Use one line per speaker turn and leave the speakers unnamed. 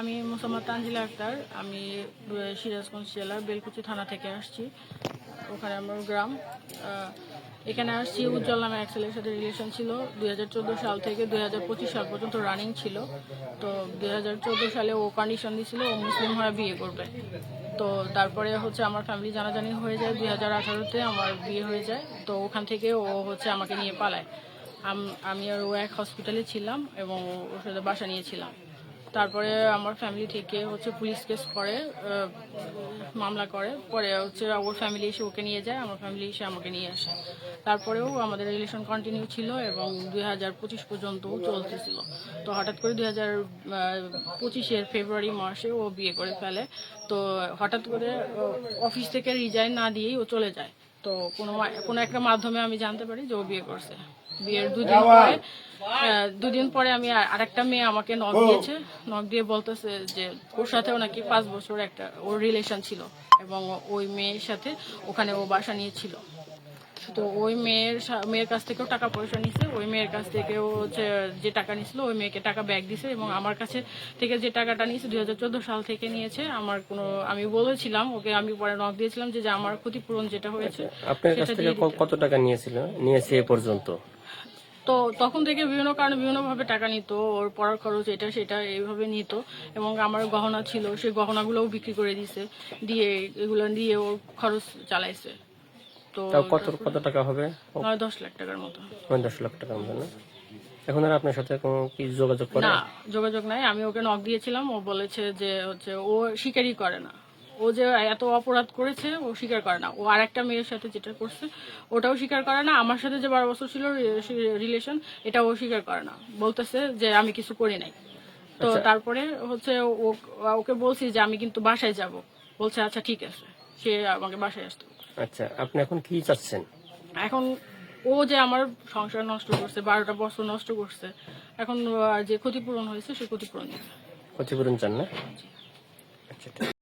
আমি মোসাম্মদ তানজিলা আক্তার। আমি সিরাজগঞ্জ জেলার বেলকুচি থানা থেকে আসছি। ওখানে আমার গ্রাম। এখানে আসছি উজ্জ্বল নামে এক ছেলের সাথে রিলেশন ছিল। দুই হাজার চোদ্দ সাল থেকে দুই হাজার পঁচিশ সাল পর্যন্ত রানিং ছিল। তো দুই হাজার চোদ্দ সালে ও কন্ডিশন দিয়েছিল ও মুসলিম হয়ে বিয়ে করবে। তো তারপরে হচ্ছে আমার ফ্যামিলি জানাজানি হয়ে যায়। দুই হাজার আঠারোতে আমার বিয়ে হয়ে যায়। তো ওখান থেকে ও হচ্ছে আমাকে নিয়ে পালায়। আমি আর ও এক হসপিটালে ছিলাম এবং ওর সাথে বাসা নিয়েছিলাম তারপরে আমার ফ্যামিলি থেকে হচ্ছে পুলিশ কেস করে মামলা করে। পরে হচ্ছে ওর ফ্যামিলি এসে ওকে নিয়ে যায় আমার ফ্যামিলি এসে আমাকে নিয়ে আসে। তারপরেও আমাদের রিলেশন কন্টিনিউ ছিল এবং দুই হাজার পঁচিশ পর্যন্তও চলতেছিল। তো হঠাৎ করে দুই হাজার পঁচিশের ফেব্রুয়ারি মাসে ও বিয়ে করে ফেলে। তো হঠাৎ করে অফিস থেকে রিজাইন না দিয়েই ও চলে যায়। তো কোনো কোনো একটা মাধ্যমে আমি জানতে পারি যে ও বিয়ে করছে। বিয়ের দুদিন পরে দুদিন পরে আমি আর- আরেকটা মেয়ে আমাকে নক দিয়েছে। নক দিয়ে বলতেছে যে ওর সাথেও নাকি পাঁচ বছর একটা ওর রিলেশন ছিল এবং ওই মেয়ের সাথে ওখানে ও বাসা নিয়েছিল। তো ওই মেয়ের মেয়ের কাছ থেকেও টাকা পয়সা নিছে ওই মেয়ের কাছ থেকেও হচ্ছে যে টাকা নিছিল ওই মেয়েকে টাকা ব্যাগ দিছে এবং আমার কাছে থেকে যে টাকাটা নিয়েছে দুই হাজার চোদ্দ সাল থেকে নিয়েছে। আমার কোনো আমি বলেছিলাম ওকে আমি পরে নক দিয়েছিলাম যে আমার ক্ষতিপূরণ যেটা হয়েছে
আপনার কাছ থেকে। কত টাকা নিয়েছিল? নিয়েছে এ পর্যন্ত।
তো তখন থেকে বিভিন্ন কারণে বিভিন্নভাবে টাকা নিত ওর পড়ার খরচ এটা সেটা এইভাবে নিত এবং আমার গহনা ছিল সেই গহনাগুলোও বিক্রি করে দিছে দিয়ে এগুলো দিয়ে ওর খরচ চালাইছে। তো
কত কত টাকা হবে?
নয় দশ লাখ টাকার মতো।
নয় দশ লাখ টাকার মতো না? এখন আর আপনার সাথে কোনো কি যোগাযোগ করে?
না যোগাযোগ নাই আমি ওকে নক দিয়েছিলাম ও বলেছে যে হচ্ছে ও শিকারই করে না। ও যে এত অপরাধ করেছে ও স্বীকার করে না। ও আর একটা মেয়ের সাথে যেটা করছে ওটাও স্বীকার করে না। আমার সাথে যে বারো বছর ছিল রিলেশন এটা ও স্বীকার করে না। বলতেছে যে আমি কিছু করি নাই। তো তারপরে হচ্ছে ওকে বলছি যে আমি কিন্তু বাসায় যাব। বলছে আচ্ছা ঠিক আছে। সে আমাকে বাসায় আসতে।
আচ্ছা আপনি এখন কি চাচ্ছেন?
এখন ও যে আমার সংসার নষ্ট করছে বারোটা বছর নষ্ট করছে এখন যে ক্ষতিপূরণ হয়েছে সে ক্ষতিপূরণ
ক্ষতিপূরণ চান না? আচ্ছা